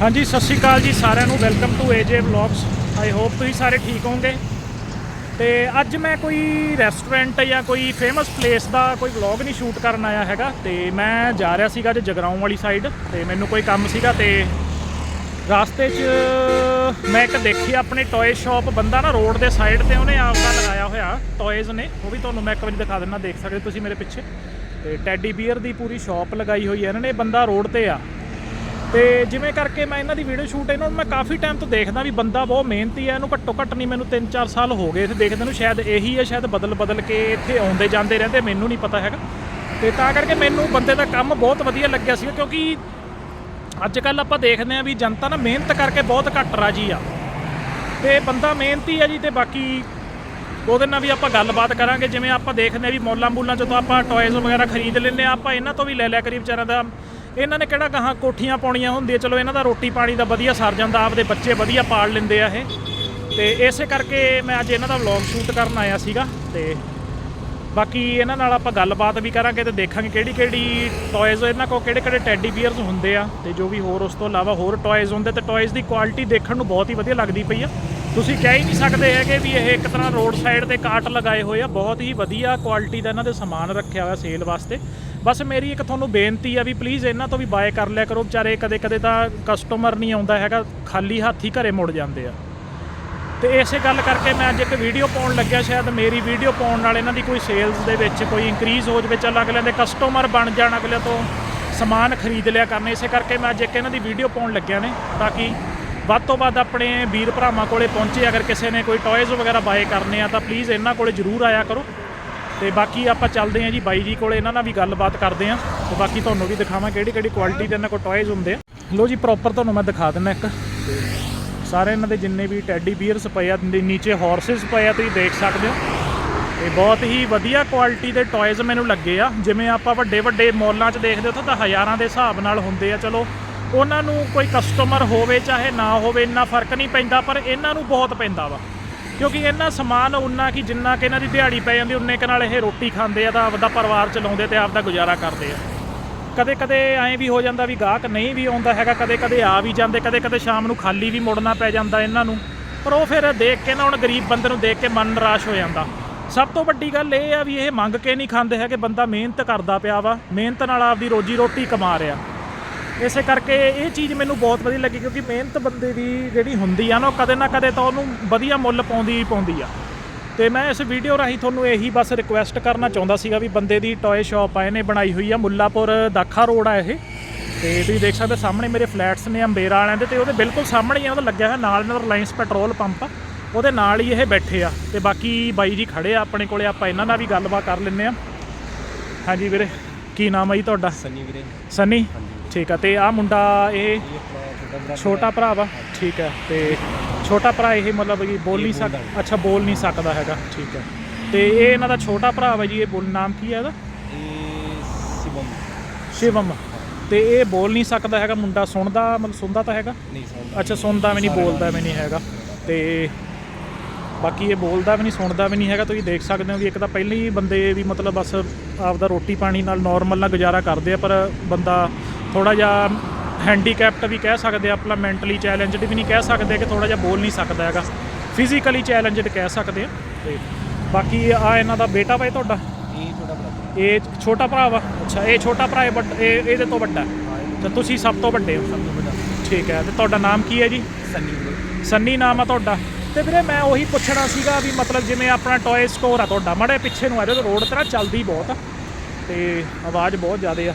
ਹਾਂਜੀ, ਸਤਿ ਸ਼੍ਰੀ ਅਕਾਲ ਜੀ ਸਾਰਿਆਂ ਨੂੰ। Welcome to AJ vlogs I hope ਤੁਸੀਂ ਸਾਰੇ ਠੀਕ ਹੋਵੋਗੇ। ਤੇ ਅੱਜ ਮੈਂ ਕੋਈ ਰੈਸਟੋਰੈਂਟ ਜਾਂ ਕੋਈ ਫੇਮਸ ਪਲੇਸ ਦਾ ਕੋਈ ਵਲੌਗ ਨਹੀਂ ਸ਼ੂਟ ਕਰਨ ਆਇਆ ਹੈਗਾ। ਤੇ ਮੈਂ ਜਾ ਰਿਹਾ ਸੀਗਾ ਅੱਜ ਜਗਰਾਉਂ ਵਾਲੀ ਸਾਈਡ ਤੇ ਮੈਨੂੰ ਕੋਈ ਕੰਮ ਸੀਗਾ ਤੇ ਰਾਸਤੇ 'ਚ ਮੈਂ ਇੱਕ ਦੇਖੀ ਆਪਣੇ ਟੌਏ ਸ਼ਾਪ ਬੰਦਾ ਨਾ ਰੋਡ ਦੇ ਸਾਈਡ ਤੇ ਉਹਨੇ ਆਪ ਦਾ ਲਗਾਇਆ ਹੋਇਆ ਟੌਇਜ਼ ਨੇ। ਉਹ ਵੀ ਤੁਹਾਨੂੰ ਮੈਂ ਇੱਕ ਵਾਰੀ ਦਿਖਾ ਦਿੰਦਾ ਦੇਖ ਸਕਦੇ ਹੋ ਤੁਸੀਂ ਮੇਰੇ ਪਿੱਛੇ। ਤੇ ਟੈਡੀ ਬੀਅਰ ਦੀ ਪੂਰੀ ਸ਼ਾਪ ਲਗਾਈ ਹੋਈ ਹੈ ਇਹਨਾਂ ਨੇ। ਬੰਦਾ ਰੋਡ ਤੇ ਆ। ਤੇ ਜਿਵੇਂ ਕਰਕੇ ਮੈਂ ਇਹਨਾਂ ਦੀ ਵੀਡੀਓ ਸ਼ੂਟ ਇਹਨਾਂ ਨੂੰ ਮੈਂ ਕਾਫੀ ਟਾਈਮ ਤੋਂ ਦੇਖਦਾ ਵੀ ਬੰਦਾ ਬਹੁਤ ਮਿਹਨਤੀ ਹੈ, ਇਹਨੂੰ ਘੱਟੋ ਘੱਟ ਨਹੀਂ ਮੈਨੂੰ 3-4 ਸਾਲ ਹੋ ਗਏ। ਇੱਥੇ ਦੇਖਦੇ ਨੂੰ ਸ਼ਾਇਦ ਇਹੀ ਹੈ, ਸ਼ਾਇਦ ਬਦਲ ਬਦਲ ਕੇ ਇੱਥੇ ਆਉਂਦੇ ਜਾਂਦੇ ਰਹਿੰਦੇ, ਮੈਨੂੰ ਨਹੀਂ ਪਤਾ ਹੈਗਾ। ਤੇ ਤਾਂ ਕਰਕੇ ਮੈਨੂੰ ਬੰਦੇ ਦਾ ਕੰਮ ਬਹੁਤ ਵਧੀਆ ਲੱਗਿਆ ਸੀ ਕਿਉਂਕਿ ਅੱਜ ਕੱਲ ਆਪਾਂ ਦੇਖਦੇ ਆਂ ਵੀ ਜਨਤਾ ਨਾ ਮਿਹਨਤ ਕਰਕੇ ਬਹੁਤ ਘੱਟ ਰਾਜੀ ਆ। ਤੇ ਬੰਦਾ ਮਿਹਨਤੀ ਆ ਜੀ ਤੇ ਬਾਕੀ ਉਹਦੇ ਨਾਲ ਵੀ ਆਪਾਂ ਗੱਲਬਾਤ ਕਰਾਂਗੇ। ਜਿਵੇਂ ਆਪਾਂ ਦੇਖਦੇ ਆ ਵੀ ਮੌਲਾਂ ਮੂਲਾਂ ਜਦੋਂ ਆਪਾਂ ਟੌਇਜ਼ ਵਗੈਰਾ ਖਰੀਦ ਲੈਂਦੇ ਆ ਆਪਾਂ ਇਹਨਾਂ ਤੋਂ ਵੀ ਲੈ ਲਿਆ ਕਰੀ ਵਿਚਾਰਿਆਂ ਦਾ ਇਹਨਾਂ ਨੇ ਕਿਹੜਾ ਗਾਹਾਂ ਕੋਠੀਆਂ ਪਾਉਣੀਆਂ ਹੁੰਦੀਆਂ? ਚਲੋ, ਇਹਨਾਂ ਦਾ ਰੋਟੀ ਪਾਣੀ ਦਾ ਵਧੀਆ ਸਰ ਜਾਂਦਾ, ਆਪਦੇ ਬੱਚੇ ਵਧੀਆ ਪਾਲ ਲੈਂਦੇ ਆ ਇਹ। ਤੇ ਇਸੇ ਕਰਕੇ ਮੈਂ ਅੱਜ ਇਹਨਾਂ ਦਾ ਵਲੌਗ ਸ਼ੂਟ ਕਰਨ ਆਇਆ ਸੀਗਾ ਤੇ ਬਾਕੀ ਇਹਨਾਂ ਨਾਲ ਆਪਾਂ ਗੱਲਬਾਤ ਵੀ ਕਰਾਂਗੇ ਤੇ ਦੇਖਾਂਗੇ ਕਿਹੜੀ ਕਿਹੜੀ ਟੌਇਜ਼ ਇਹਨਾਂ ਕੋਲ, ਕਿਹੜੇ ਕਿਹੜੇ ਟੈਡੀ ਬੀਅਰਸ ਹੁੰਦੇ ਆ ਤੇ ਜੋ ਵੀ ਹੋਰ ਉਸ ਤੋਂ ਇਲਾਵਾ ਹੋਰ ਟੌਇਜ਼ ਹੁੰਦੇ ਤੇ ਟੌਇਜ਼ ਦੀ ਕੁਆਲਿਟੀ ਦੇਖਣ ਨੂੰ ਬਹੁਤ ਹੀ ਵਧੀਆ ਲੱਗਦੀ ਪਈ ਆ। ਤੁਸੀਂ ਕਹਿ ਹੀ ਨਹੀਂ ਸਕਦੇ ਹੈਗੇ ਵੀ ਇਹ ਇੱਕ ਤਰ੍ਹਾਂ ਰੋਡ ਸਾਈਡ ਤੇ ਕਾਟ ਲਗਾਏ ਹੋਏ ਆ, ਬਹੁਤ ਹੀ ਵਧੀਆ ਕੁਆਲਿਟੀ ਦਾ ਇਹਨਾਂ ਦੇ ਸਮਾਨ ਰੱਖਿਆ ਹੋਇਆ ਸੇਲ ਵਾਸਤੇ। ਬਸ ਮੇਰੀ ਇੱਕ ਤੁਹਾਨੂੰ ਬੇਨਤੀ ਆ ਵੀ ਪਲੀਜ਼ ਇਹਨਾਂ ਤੋਂ ਵੀ ਬਾਏ ਕਰ ਲਿਆ ਕਰੋ। ਵਿਚਾਰੇ ਕਦੇ ਕਦੇ ਤਾਂ ਕਸਟਮਰ ਨਹੀਂ ਆਉਂਦਾ ਹੈਗਾ, ਖਾਲੀ ਹੱਥ ਹੀ ਘਰੇ ਮੁੜ ਜਾਂਦੇ ਆ। ਤੇ ਇਸੇ ਗੱਲ ਕਰਕੇ ਮੈਂ ਅੱਜ ਇੱਕ ਵੀਡੀਓ ਪਾਉਣ ਲੱਗਿਆ ਸ਼ਾਇਦ, ਮੇਰੀ ਵੀਡੀਓ ਪਾਉਣ ਨਾਲ ਇਹਨਾਂ ਦੀ ਕੋਈ ਸੇਲਸ ਦੇ ਵਿੱਚ ਕੋਈ ਇਨਕਰੀਜ਼ ਹੋ ਜਾਵੇ, ਚੱਲ ਅਗਲਿਆਂ ਦੇ ਕਸਟਮਰ ਬਣ ਜਾਣ, ਅਗਲਿਆਂ ਤੋਂ ਸਮਾਨ ਖਰੀਦ ਲਿਆ ਕਰਨੇ। ਇਸੇ ਕਰਕੇ ਮੈਂ ਅੱਜ ਇੱਕ ਇਹਨਾਂ ਦੀ ਵੀਡੀਓ ਪਾਉਣ ਲੱਗਿਆ ਨੇ, ਤਾਂ ਕਿ ਵੱਧ ਤੋਂ ਵੱਧ ਆਪਣੇ ਵੀਰ ਭਰਾਵਾਂ ਕੋਲੇ ਪਹੁੰਚੇ। ਅਗਰ ਕਿਸੇ ਨੇ ਕੋਈ ਟੌਇਜ਼ ਵਗੈਰਾ ਬਾਏ ਕਰਨੇ ਆ, ਤਾਂ ਪਲੀਜ਼ ਇਹਨਾਂ ਕੋਲੇ ਜਰੂਰ ਆਇਆ ਕਰੋ। ਤੇ ਬਾਕੀ ਆਪਾਂ ਚੱਲਦੇ ਹਾਂ ਜੀ, ਬਾਈ ਜੀ ਕੋਲੇ ਇਹਨਾਂ ਨਾਲ ਵੀ ਗੱਲਬਾਤ ਕਰਦੇ ਹਾਂ ਤੇ ਬਾਕੀ ਤੁਹਾਨੂੰ ਵੀ ਦਿਖਾਵਾਂ ਕਿਹੜੀ ਕਿਹੜੀ ਕੁਆਲਿਟੀ ਦੇ ਇਹਨਾਂ ਕੋਲ ਟੌਇਜ਼ ਹੁੰਦੇ ਆ। ਲੋ ਜੀ ਪ੍ਰੋਪਰ ਤੁਹਾਨੂੰ ਮੈਂ ਦਿਖਾ ਦਿੰਦਾ ਇੱਕ। ਸਾਰੇ ਇਹਨਾਂ ਦੇ ਜਿੰਨੇ ਵੀ ਟੈਡੀ ਬੀਅਰਸ ਪਏ ਆ, ਦੇ ਨੀਚੇ ਹਾਰਸਸ ਪਏ ਆ, ਤੁਸੀਂ ਦੇਖ ਸਕਦੇ ਹੋ। ਇਹ ਬਹੁਤ ਹੀ ਵਧੀਆ ਕੁਆਲਿਟੀ ਦੇ ਟੌਇਜ਼ ਮੈਨੂੰ ਲੱਗੇ ਆ। ਜਿਵੇਂ ਆਪਾਂ ਵੱਡੇ ਵੱਡੇ ਮਾਲਾਂ 'ਚ ਦੇਖਦੇ ਉੱਥੇ ਤਾਂ ਹਜ਼ਾਰਾਂ ਦੇ ਹਿਸਾਬ ਨਾਲ ਹੁੰਦੇ ਆ। ਚਲੋ, ਉਹਨਾਂ ਨੂੰ ਕੋਈ ਕਸਟਮਰ ਹੋਵੇ, ਚਾਹੇ ਨਾ ਹੋਵੇ, ਇੰਨਾ ਫ਼ਰਕ ਨਹੀਂ ਪੈਂਦਾ, ਪਰ ਇਹਨਾਂ ਨੂੰ ਬਹੁਤ ਪੈਂਦਾ ਵਾ। ਕਿਉਂਕਿ ਇਹਨਾਂ ਸਮਾਨ ਉਨਾ ਕਿ ਜਿੰਨਾ ਕਿ ਇਹਨਾਂ ਦੀ ਦਿਹਾੜੀ ਪੈ ਜਾਂਦੀ, ਉਨੇ ਕੁ ਨਾਲ ਇਹ ਰੋਟੀ ਖਾਂਦੇ ਆ ਤਾਂ ਆਪਦਾ ਪਰਿਵਾਰ ਚਲਾਉਂਦੇ ਤੇ ਆਪਦਾ ਗੁਜ਼ਾਰਾ ਕਰਦੇ ਆ। ਕਦੇ ਕਦੇ ਐਂ ਵੀ ਹੋ ਜਾਂਦਾ ਵੀ ਗਾਹਕ ਨਹੀਂ ਵੀ ਆਉਂਦਾ ਹੈਗਾ ਕਦੇ ਕਦੇ ਆ ਵੀ ਜਾਂਦੇ ਕਦੇ ਕਦੇ ਸ਼ਾਮ ਨੂੰ ਖਾਲੀ ਵੀ ਮੁੜਨਾ ਪੈ ਜਾਂਦਾ ਇਹਨਾਂ ਨੂੰ। ਪਰ ਉਹ ਫਿਰ ਦੇਖ ਕੇ ਨਾ, ਹੁਣ ਗਰੀਬ ਬੰਦੇ ਨੂੰ ਦੇਖ ਕੇ ਮਨ ਨਿਰਾਸ਼ ਹੋ ਜਾਂਦਾ। ਸਭ ਤੋਂ ਵੱਡੀ ਗੱਲ ਇਹ ਆ ਵੀ ਇਹ ਮੰਗ ਕੇ ਨਹੀਂ ਖਾਂਦੇ ਹੈਗੇ, ਬੰਦਾ ਮਿਹਨਤ ਕਰਦਾ ਪਿਆ ਵਾ, ਮਿਹਨਤ ਨਾਲ ਆਪਦੀ ਰੋਜੀ ਰੋਟੀ ਕਮਾ ਰਿਹਾ। ਇਸੇ ਕਰਕੇ ਇਹ ਚੀਜ਼ ਮੈਨੂੰ ਬਹੁਤ ਵਧੀਆ ਲੱਗੀ ਕਿਉਂਕਿ ਮਿਹਨਤ ਬੰਦੇ ਦੀ ਜਿਹੜੀ ਹੁੰਦੀ ਆ ਨਾ ਉਹ ਕਦੇ ਨਾ ਕਦੇ ਤਾਂ ਉਹਨੂੰ ਵਧੀਆ ਮੁੱਲ ਪਾਉਂਦੀ ਹੀ ਪਾਉਂਦੀ ਆ। ਤੇ ਮੈਂ ਇਸ ਵੀਡੀਓ ਰਾਹੀਂ ਤੁਹਾਨੂੰ ਇਹੀ ਬਸ ਰਿਕੁਐਸਟ ਕਰਨਾ ਚਾਹੁੰਦਾ ਸੀਗਾ ਵੀ ਬੰਦੇ ਦੀ ਟੌਏ ਸ਼ਾਪ ਆ ਇਹਨੇ ਬਣਾਈ ਹੋਈ ਆ ਮੁੱਲਾਪੁਰ ਦਾਖਾ ਰੋਡ ਆ ਇਹ। ਤੇ ਤੁਸੀਂ ਦੇਖ ਸਕਦੇ ਸਾਹਮਣੇ ਮੇਰੇ ਫਲੈਟਸ ਨੇ ਅੰਬੇਰਾ ਵਾਲਿਆਂ ਦੇ ਤੇ ਉਹਦੇ ਬਿਲਕੁਲ ਸਾਹਮਣੇ ਹੀ ਆ ਉਹਦਾ ਲੱਗਿਆ ਹੋਇਆ ਨਾਲ ਨਾਲ ਰਿਲਾਇੰਸ ਪੈਟਰੋਲ ਪੰਪ ਉਹਦੇ ਨਾਲ ਹੀ ਇਹ ਬੈਠੇ ਆ ਤੇ ਬਾਕੀ ਬਾਈ ਜੀ ਖੜੇ ਆ ਆਪਣੇ ਕੋਲੇ ਆਪਾਂ ਇਹਨਾਂ ਨਾਲ ਵੀ ਗੱਲਬਾਤ ਕਰ ਲੈਂਦੇ ਆ। ਹਾਂਜੀ ਵੀਰੇ ਕੀ ਨਾਮ ਆ ਜੀ ਤੁਹਾਡਾ? ਸੰਨੀ ਵੀਰੇ। ਸਨੀ? ਠੀਕ ਆ ਤੇ ਆ ਮੁੰਡਾ ਇਹ ਛੋਟਾ ਭਰਾ ਵਾ ਠੀਕ ਹੈ ਤੇ ਛੋਟਾ ਭਰਾ ਇਹ ਮਤਲਬ ਕਿ ਬੋਲ ਨਹੀਂ ਸਕਦਾ ਅੱਛਾ ਬੋਲ ਨਹੀਂ ਸਕਦਾ ਹੈਗਾ ਠੀਕ ਹੈ ਤੇ ਇਹ ਇਹਨਾਂ ਦਾ ਛੋਟਾ ਭਰਾ ਵਾ ਜੀ ਇਹ ਬੋਲ ਨਾਮ ਕੀ ਹੈ ਇਹਦਾ? ਇਹ ਸਿਵਮ। ਸ਼ਿਵਮ। ਤੇ ਇਹ ਬੋਲ ਨਹੀਂ ਸਕਦਾ ਹੈਗਾ ਮੁੰਡਾ ਸੁਣਦਾ ਮਤਲਬ ਸੁਣਦਾ ਤਾਂ ਹੈਗਾ? ਨਹੀਂ ਸੁਣਦਾ। ਅੱਛਾ ਸੁਣਦਾ ਵੀ ਨਹੀਂ ਬੋਲਦਾ ਵੀ ਨਹੀਂ ਹੈਗਾ। ਤੇ ਬਾਕੀ ਇਹ ਬੋਲਦਾ ਵੀ ਨਹੀਂ ਸੁਣਦਾ ਵੀ ਨਹੀਂ ਹੈਗਾ ਤੁਸੀਂ ਦੇਖ ਸਕਦੇ ਹੋ ਵੀ ਇੱਕ ਤਾਂ ਪਹਿਲਾਂ ਹੀ ਬੰਦੇ ਵੀ ਮਤਲਬ ਬਸ ਆਪਦਾ ਰੋਟੀ ਪਾਣੀ ਨਾਲ ਨਾਰਮਲ ਨਾਲ ਗੁਜ਼ਾਰਾ ਕਰਦੇ ਆ ਪਰ ਬੰਦਾ ਥੋੜਾ ਜਿਹਾ ਹੈਂਡੀਕੈਪਟ ਵੀ ਕਹਿ ਸਕਦੇ ਆ ਆਪਣਾ ਮੈਂਟਲੀ ਚੈਲੰਜਡ ਵੀ ਨਹੀਂ ਕਹਿ ਸਕਦੇ ਕਿ ਥੋੜਾ ਜਿਹਾ ਬੋਲ ਨਹੀਂ ਸਕਦਾ ਹੈਗਾ। ਫਿਜ਼ੀਕਲੀ ਚੈਲੰਜਡ ਕਹਿ ਸਕਦੇ ਆ। ਤੇ ਬਾਕੀ ਆ ਇਹਨਾਂ ਦਾ ਬੇਟਾ ਵਾ ਇਹ ਤੁਹਾਡਾ? ਇਹ ਛੋਟਾ ਭਰਾ ਇਹ ਛੋਟਾ ਭਰਾ ਵਾ? ਅੱਛਾ। ਇਹ ਛੋਟਾ ਭਰਾ ਹੈ ਬਟ ਇਹ ਇਹਦੇ ਤੋਂ ਵੱਡਾ। ਤੇ ਤੁਸੀਂ ਸਭ ਤੋਂ ਵੱਡੇ ਹੋ। ਸਭ ਤੋਂ ਵੱਡਾ। ਠੀਕ ਹੈ ਤੇ ਤੁਹਾਡਾ ਨਾਮ ਕੀ ਹੈ ਜੀ? ਸੰਨੀ ਸੰਨੀ ਨਾਮ ਆ ਤੁਹਾਡਾ। ਤੇ ਵੀਰੇ ਮੈਂ ਉਹੀ ਪੁੱਛਣਾ ਸੀਗਾ ਵੀ ਮਤਲਬ ਜਿਵੇਂ ਆਪਣਾ ਟੌਏ ਸਟੋਰ ਆ ਤੁਹਾਡਾ ਮੜੇ ਪਿੱਛੇ ਨੂੰ ਆ ਜਾਓ ਰੋਡ ਤੇ ਨਾ ਚੱਲਦੀ ਬਹੁਤ ਆ। ਤੇ ਆਵਾਜ਼ ਬਹੁਤ ਜ਼ਿਆਦਾ ਆ।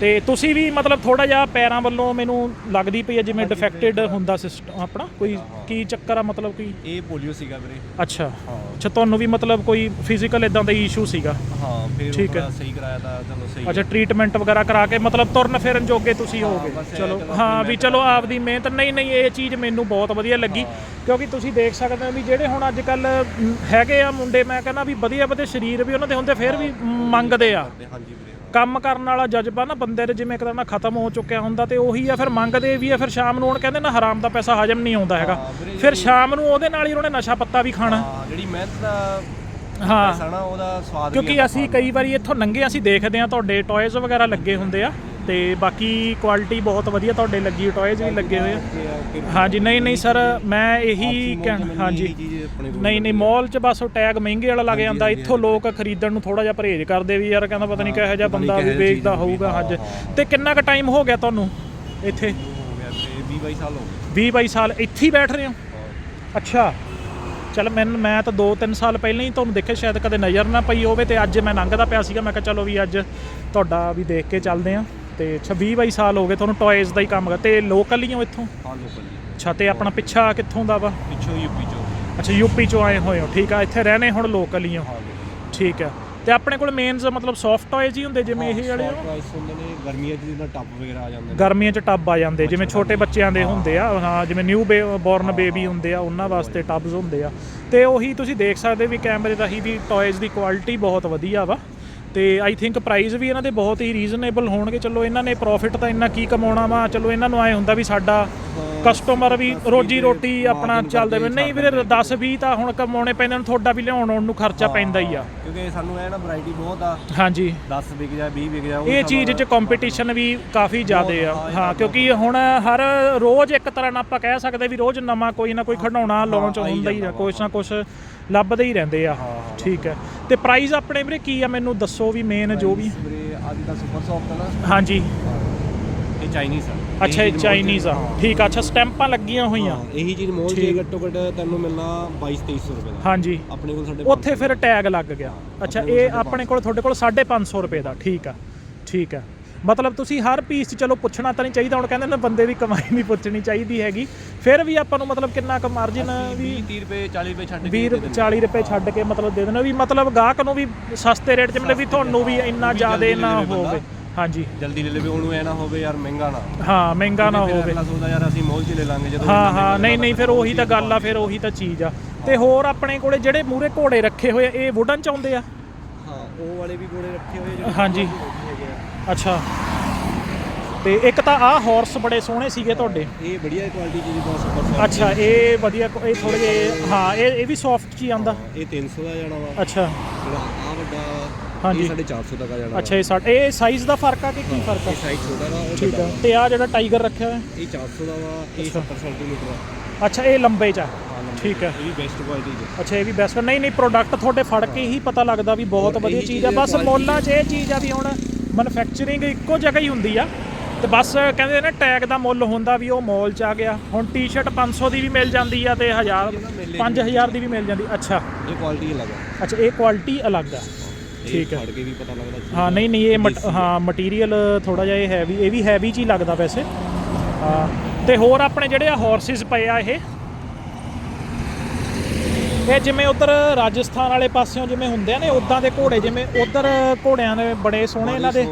ਤੇ ਤੁਸੀਂ ਵੀ ਮਤਲਬ ਥੋੜਾ ਜਿਹਾ ਪੈਰਾਂ ਵੱਲੋਂ ਮੈਨੂੰ ਲੱਗਦੀ ਪਈ ਆ ਜਿਵੇਂ ਡਿਫੈਕਟਡ। ਹੁੰਦਾ ਸਿਸਟਮ ਆਪਣਾ? ਕੋਈ ਹਾਂ। ਕੀ ਚੱਕਰ ਆ ਮਤਲਬ ਕੋਈ? ਇਹ ਪੋਲੀਓ ਸੀਗਾ ਵੀਰੇ। ਅੱਛਾ। ਹਾਂ। ਅੱਛਾ ਤੁਹਾਨੂੰ ਵੀ ਮਤਲਬ ਕੋਈ ਫਿਜ਼ੀਕਲ ਇਦਾਂ ਦਾ ਇਸ਼ੂ ਸੀਗਾ? ਹਾਂ ਫਿਰ ਠੀਕ ਹੈ। ਸਹੀ ਕਰਾਇਆ ਤਾਂ ਚਲੋ ਸਹੀ ਅੱਛਾ ਟ੍ਰੀਟਮੈਂਟ ਵਗੈਰਾ ਕਰਾ ਕੇ ਮਤਲਬ ਤੁਰਨ ਫਿਰਨ ਜੋਗੇ ਤੁਸੀਂ ਹਾਂ, ਹੋਗੇ ਚਲੋ ਹਾਂ ਵੀ ਚਲੋ ਆਪਦੀ ਮਿਹਨਤ ਨਹੀਂ ਨਹੀਂ ਇਹ ਚੀਜ਼ ਮੈਨੂੰ ਬਹੁਤ ਵਧੀਆ ਲੱਗੀ। ਹਾਂ। ਕਿਉਂਕਿ ਤੁਸੀਂ ਦੇਖ ਸਕਦੇ ਹੋ ਵੀ ਜਿਹੜੇ ਹੁਣ ਅੱਜ ਕੱਲ ਹੈਗੇ ਆ ਮੁੰਡੇ ਮੈਂ ਕਹਿੰਦਾ ਵੀ ਵਧੀਆ ਵਧੀਆ ਸਰੀਰ ਵੀ ਉਹਨਾਂ ਦੇ ਹੁੰਦੇ ਫਿਰ ਵੀ ਮੰਗਦੇ ਆ। ਹਾਂਜੀ ਵੀਰੇ। ਕੰਮ ਕਰਨ ਵਾਲਾ ਜਜ਼ਬਾ ਨਾ ਬੰਦੇ ਦੇ ਜਿਵੇਂ ਇੱਕ ਤਰ੍ਹਾਂ ਨਾਲ ਖਤਮ ਹੋ ਚੁੱਕਿਆ ਹੁੰਦਾ ਤੇ ਉਹੀ ਆ ਫਿਰ ਮੰਗਦੇ ਵੀ ਆ ਫਿਰ ਸ਼ਾਮ ਨੂੰ ਹੁਣ ਕਹਿੰਦੇ ਨਾ ਹਰਾਮ ਦਾ ਪੈਸਾ ਹਜਮ ਨਹੀਂ ਆਉਂਦਾ ਹੈਗਾ। ਫਿਰ ਸ਼ਾਮ ਨੂੰ ਉਹਦੇ ਨਾਲ ਹੀ ਉਹਨੇ ਨਸ਼ਾ ਪੱਤਾ ਵੀ ਖਾਣਾ। ਜਿਹੜੀ ਮਿਹਨਤ ਦਾ ਹਾਂ। ਪੈਸਾ ਨਾ ਉਹਦਾ ਸਵਾਦ ਕਿਉਂਕਿ ਅਸੀਂ ਕਈ ਵਾਰੀ ਇੱਥੋਂ ਲੰਘੇ ਅਸੀਂ ਦੇਖਦੇ ਆ ਤੁਹਾਡੇ ਟੌਇਜ਼ ਵਗੈਰਾ ਲੱਗੇ ਹੁੰਦੇ ਆ। ਤੇ ਬਾਕੀ ਕੁਆਲਿਟੀ ਬਹੁਤ ਵਧੀਆ ਤੁਹਾਡੇ ਲੱਗੀ ਟੌਇਜ਼ ਵੀ ਲੱਗੇ ਹੋਏ ਆ। ਹਾਂਜੀ ਨਹੀਂ ਨਹੀਂ ਸਰ ਮੈਂ ਇਹੀ ਕਹਿਣ ਹਾਂਜੀ। ਨਹੀਂ ਨਹੀਂ ਮਾਲ 'ਚ ਬਸ ਉਹ ਟੈਗ ਮਹਿੰਗੇ ਵਾਲਾ ਲੱਗ ਜਾਂਦਾ ਇੱਥੋਂ ਲੋਕ ਖਰੀਦਣ ਨੂੰ ਥੋੜਾ ਜਿਹਾ ਪਰਹੇਜ਼ ਕਰਦੇ ਵੀ ਯਾਰ ਕਹਿੰਦਾ ਪਤਾ ਨਹੀਂ ਕਿਹੋ ਜਿਹਾ ਬੰਦਾ ਵੀ ਵੇਚਦਾ ਹੋਊਗਾ ਹਾਂਜੀ। ਤੇ ਕਿੰਨਾ ਕੁ ਟਾਈਮ ਹੋ ਗਿਆ ਤੁਹਾਨੂੰ ਇੱਥੇ? ਹੋ ਗਿਆ ਵੀਰੇ 20 22 ਸਾਲ ਹੋ ਗਏ। 20 22 ਸਾਲ ਇੱਥੇ ਹੀ ਬੈਠ ਰਹੇ ਹੋ? ਅੱਛਾ। ਚਲ ਮੈਂ ਮੈਂ ਤਾਂ 2-3 ਸਾਲ ਪਹਿਲਾਂ ਹੀ ਤੁਹਾਨੂੰ ਦੇਖਿਆ ਸ਼ਾਇਦ ਕਦੇ ਨਜ਼ਰ ਨਾ ਪਈ ਹੋਵੇ ਤੇ ਅੱਜ ਮੈਂ ਲੰਘਦਾ ਪਿਆ ਸੀਗਾ ਮੈਂ ਕਿਹਾ ਚਲੋ ਵੀ ਅੱਜ ਤੁਹਾਡਾ ਵੀ ਦੇਖ ਕੇ ਚੱਲਦੇ ਆ ਤੇ 26 22 ਸਾਲ ਹੋ ਗਏ ਤੁਹਾਨੂੰ ਟੌਇਜ਼ ਦਾ ਹੀ ਕੰਮ ਕਰ ਤੇ ਲੋਕਲ ਹੀ ਹੋ ਇੱਥੋਂ? ਹਾਂ ਲੋਕਲ ਅੱਛਾ ਤੇ ਆਪਣਾ ਪਿੱਛਾ ਕਿੱਥੋਂ ਦਾ ਵਾ? ਪਿੱਛੋਂ ਯੂਪੀ ਚੋਂ। ਅੱਛਾ ਯੂਪੀ ਚੋਂ ਆਏ ਹੋਏ ਹੋ ਠੀਕ ਆ ਇੱਥੇ ਰਹਿਣੇ ਹੁਣ ਲੋਕਲ ਹੀ ਹੋ। ਠੀਕ ਆ। ਤੇ ਆਪਣੇ ਕੋਲ ਮੇਨਸ ਮਤਲਬ ਸੌਫਟ ਟੌਇਜ਼ ਹੀ ਹੁੰਦੇ ਜਿਵੇਂ ਇਹ ਵਾਲੇ ਹੋ ਪ੍ਰਾਈਸ ਹੁੰਦੇ ਨੇ ਗਰਮੀਆਂ 'ਚ ਜਿੱਦਾਂ ਟੱਬ ਵਗੈਰਾ ਆ ਜਾਂਦੇ ਨੇ। ਗਰਮੀਆਂ 'ਚ ਟੱਬ ਆ ਜਾਂਦੇ ਜਿਵੇਂ ਛੋਟੇ ਬੱਚਿਆਂ ਦੇ ਹੁੰਦੇ ਆ ਹਾਂ ਜਿਵੇਂ ਨਿਊ ਬੋਰਨ ਬੇਬੀ ਹੁੰਦੇ ਆ ਉਹਨਾਂ ਵਾਸਤੇ ਟੱਬਸ ਹੁੰਦੇ ਆ। ਤੇ ਉਹੀ ਤੁਸੀਂ ਦੇਖ ਸਕਦੇ ਵੀ ਕੈਮਰੇ ਦਾ ਹੀ ਵੀ ਟੌਇਜ਼ ਦੀ ਕੁਆਲਿਟੀ ਬਹੁਤ ਵਧੀਆ ਵਾ। ਤੇ ਆਈ ਥਿੰਕ ਪ੍ਰਾਈਸ ਵੀ ਇਹਨਾਂ ਦੇ ਬਹੁਤ ਹੀ ਰੀਜ਼ਨੇਬਲ ਹੋਣਗੇ। ਚਲੋ ਇਹਨਾਂ ਨੇ ਪ੍ਰੋਫਿਟ ਤਾਂ ਇੰਨਾ ਕੀ ਕਮਾਉਣਾ ਵਾ? ਚਲੋ ਇਹਨਾਂ ਨੂੰ ਐ ਹੁੰਦਾ ਵੀ ਸਾਡਾ ਕਸਟਮਰ ਵੀ ਰੋਜੀ ਰੋਟੀ ਆਪਣਾ ਚੱਲਦੇ ਵੇ। ਨਹੀਂ ਵੀਰੇ 10 20 ਤਾਂ ਹੁਣ ਕਮਾਉਣੇ ਪੈਂਦੇ ਨੇ ਤੁਹਾਡਾ ਵੀ ਲਿਆਉਣ ਆਉਣ ਨੂੰ ਖਰਚਾ ਪੈਂਦਾ ਹੀ ਆ। ਕਿਉਂਕਿ ਸਾਨੂੰ ਇਹ ਨਾ ਵੈਰਾਈਟੀ ਬਹੁਤ ਆ। ਹਾਂਜੀ। 10 ਵਿਕ ਜਾ 20 ਵਿਕ ਜਾ ਇਹ ਚੀਜ਼ 'ਚ ਕੰਪੀਟੀਸ਼ਨ ਵੀ ਕਾਫੀ ਜ਼ਿਆਦੇ ਆ। ਹਾਂ ਕਿਉਂਕਿ ਹੁਣ ਹਰ ਰੋਜ਼ ਇੱਕ ਤਰ੍ਹਾਂ ਨਾਲ ਆਪਾਂ ਕਹਿ ਸਕਦੇ ਵੀ ਰੋਜ਼ ਨਵਾਂ ਕੋਈ ਨਾ ਕੋਈ ਖਿਡੌਣਾ ਲਾਂਚ ਹੁੰਦਾ ਹੀ ਆ ਕੁਛ ਨਾ ਕੁਛ ਲੱਭਦੇ ਹੀ ਰਹਿੰਦੇ ਆ। ਠੀਕ ਹੈ। ਤੇ ਪ੍ਰਾਈਸ ਆਪਣੇ ਵੀਰੇ ਕੀ ਆ ਮੈਨੂੰ ਦੱਸੋ ਵੀ ਮੇਨ ਜੋ ਵੀ ਵੀਰੇ ਅੱਜ ਦਾ ਸੁਪਰ ਸੌਫਟ ਹੈ ਨਾ। ਹਾਂਜੀ। ਇਹ ਚਾਈਨੀਜ਼ ਆ। ਅੱਛਾ ਇਹ ਚਾਈਨੀਜ਼ ਆ। ਠੀਕ ਆ ਅੱਛਾ ਸਟੈਂਪਾਂ ਲੱਗੀਆਂ ਹੋਈਆਂ। ਹਾਂ ਇਹੀ ਚੀਜ਼ ਮੋਲ। ਚ ਘੱਟੋ ਘੱਟ ਤੈਨੂੰ ਮਿਲਣਾ 22 2300 ਰੁਪਏ ਦਾ। ਹਾਂਜੀ। ਆਪਣੇ ਕੋਲ ਸਾਡੇ ਉੱਥੇ ਫਿਰ ਟੈਗ ਲੱਗ ਗਿਆ। ਅੱਛਾ ਇਹ ਆਪਣੇ ਕੋਲ ਤੁਹਾਡੇ ਕੋਲ 550 ਰੁਪਏ ਦਾ। ਠੀਕ ਆ ਠੀਕ ਆ। ਮਤਲਬ ਤੁਸੀਂ ਹਰ ਪੀਸ 'ਚ ਚਲੋ ਪੁੱਛਣਾ ਤਾਂ ਨਹੀਂ ਚਾਹੀਦਾ ਹੁਣ ਕਹਿੰਦੇ ਨੇ ਬੰਦੇ ਦੀ ਕਮਾਈ ਨਹੀਂ ਪੁੱਛਣੀ ਚਾਹੀਦੀ ਹੈਗੀ। ਫਿਰ ਵੀ ਆਪਾਂ ਨੂੰ ਮਤਲਬ ਕਿੰਨਾ ਕੁ ਮਾਰਜਿਨ ਵੀ 20 30 ਰੁਪਏ 40 ਰੁਪਏ ਛੱਡ ਕੇ 20 ਦੇ ਦਿੰਦੇ। 40 ਰੁਪਏ ਛੱਡ ਕੇ ਮਤਲਬ ਦੇ ਦੇਣਾ ਵੀ ਮਤਲਬ ਗਾਹਕ ਨੂੰ ਵੀ ਸਸਤੇ ਰੇਟ 'ਚ ਮਿਲੇ ਵੀ ਤੁਹਾਨੂੰ ਵੀ ਇੰਨਾ ਜ਼ਿਆਦਾ ਨਾ ਹੋਵੇ। ਹਾਂਜੀ। ਜਲਦੀ ਲੈ ਲਵੇ ਉਹਨੂੰ ਐ ਨਾ ਹੋਵੇ ਯਾਰ ਮਹਿੰਗਾ ਨਾ ਹਾਂ ਮਹਿੰਗਾ ਨਾ ਹੋਵੇ। ਅਗਲਾ ਸੋਚਦਾ ਯਾਰ ਅਸੀਂ ਮੋਲ ਚ ਲੈ ਲਾਂਗੇ ਜਦੋਂ ਹਾਂ ਹਾਂ ਨਹੀਂ ਨਹੀਂ ਫਿਰ ਉਹੀ ਤਾਂ ਗੱਲ ਆ ਫਿਰ ਉਹੀ ਤਾਂ ਚੀਜ਼ ਆ। ਤੇ ਹੋਰ ਆਪਣੇ ਕੋਲੇ ਜਿਹੜੇ ਮੂਰੇ ਘੋੜੇ ਰੱਖੇ ਹੋਏ ਆ, ਇਹ ਵੁਡਨ ਚ ਆਉਂਦੇ ਆ? ਹਾਂ ਉਹ ਵਾਲੇ ਵੀ ਗੋਲੇ ਰੱਖੇ ਹੋਏ ਜਿਹੜੇ ਹਾਂਜੀ। ਅੱਛਾ। ਤੇ ਇੱਕ ਤਾਂ ਆਹ ਹਾਰਸ ਬੜੇ ਸੋਹਣੇ ਸੀਗੇ ਤੁਹਾਡੇ। ਇਹ ਬੜੀਆ ਕੁਆਲਿਟੀ ਦੀ ਜਿੱਦਾਂ ਸੁਪਰ ਸੌਫਟ ਅੱਛਾ ਇਹ ਵਧੀਆ ਇਹ ਥੋੜੇ ਜਿਹੇ ਹਾਂ ਇਹ ਇਹ ਵੀ ਸੌਫਟ ਚ ਹੀ ਆਂਦਾ ਇਹ 300 ਦਾ ਜਾਣਾ ਵਾ। ਅੱਛਾ। ਜਿਹੜਾ ਆ ਵੱਡਾ ਹਾਂਜੀ। ਇਹ 450 ਤੱਕ ਆ ਜਾਣਾ ਅੱਛਾ ਇਹ ਸਾਡ ਇਹ ਸਾਈਜ਼ ਦਾ ਫ਼ਰਕ ਆ ਕਿ ਕੀ ਫ਼ਰਕ ਆ? ਇਹ ਸਾਈਜ਼ ਛੋਟਾ ਵਾ ਉਹ ਠੀਕ ਵੱਡਾ ਆ ਵਾ। ਤੇ ਆ ਜਿਹੜਾ ਟਾਈਗਰ ਰੱਖਿਆ ਹੋਇਆ? ਇਹ 400 ਦਾ ਵਾ ਇਹ ਅੱਛਾ। 70 ਸੈਂਟੀਮੀਟਰ ਆ। ਅੱਛਾ ਇਹ ਲੰਬੇ ਚ ਆ। ਠੀਕ ਹੈ ਇਹ ਵੀ ਬੈਸਟ ਕੁਆਲਿਟੀ ਦੇ ਅੱਛਾ ਇਹ ਵੀ ਬੈਸਟ ਨਹੀਂ ਨਹੀਂ ਪ੍ਰੋਡਕਟ ਤੁਹਾਡੇ ਫੜ ਕੇ ਹੀ। ਪਤਾ ਲੱਗਦਾ ਵੀ ਬਹੁਤ ਹੋਰ ਵਧੀਆ ਇਹੀ ਚੀਜ਼ ਆ। ਚੀਜ਼ ਬਸ quality ਮੋਲਾਂ 'ਚ ਇਹ ਚੀਜ਼ ਆ ਵੀ ਹੁਣ ਮੈਨੂਫੈਕਚਰਿੰਗ ਇੱਕੋ ਜਗ੍ਹਾ ਹੀ ਹੁੰਦੀ ਆ। ਤੇ ਬਸ ਕਹਿੰਦੇ ਨੇ ਟੈਗ ਦਾ ਮੁੱਲ ਹੁੰਦਾ ਵੀ ਉਹ ਮਾਲ 'ਚ ਆ ਗਿਆ। ਹੁਣ ਟੀ-ਸ਼ਰਟ 500 ਦੀ ਵੀ ਮਿਲ ਜਾਂਦੀ ਆ ਤੇ 1000 5000 ਦੀ ਵੀ ਮਿਲ ਜਾਂਦੀ ਅੱਛਾ। ਇਹ ਕੁਆਲਿਟੀ ਅਲੱਗ ਆ। ਅੱਛਾ ਇਹ ਕੁਆਲਿਟੀ ਅਲੱਗ ਆ। ਠੀਕ ਹੈ। ਫੜ ਕੇ ਵੀ ਪਤਾ ਲੱਗਦਾ ਹਾਂ ਨਹੀਂ ਨਹੀਂ ਇਹ ਹਾਂ ਮਟੀਰੀਅਲ ਥੋੜਾ ਜਿਹਾ ਇਹ ਹੈਵੀ ਇਹ ਵੀ ਹੈਵੀ ਚ ਹੀ ਲੱਗਦਾ ਵੈਸੇ। ਹਾਂ ਤੇ ਹੋਰ ਆਪਣੇ ਜਿਹੜੇ ਆ ਹਾਰਸਿਸ ਪਏ ਆ ਇਹ। ਇਹ ਜਿਵੇਂ ਉਧਰ ਰਾਜਸਥਾਨ ਵਾਲੇ ਪਾਸਿਓਂ ਜਿਵੇਂ ਹੁੰਦੇ ਆ ਨੇ ਉਦਾਂ ਦੇ ਘੋੜੇ ਜਿਵੇਂ ਉਧਰ ਘੋੜਿਆਂ ਦੇ ਬੜੇ ਸੋਹਣੇ ਇਹਨਾਂ ਦੇ।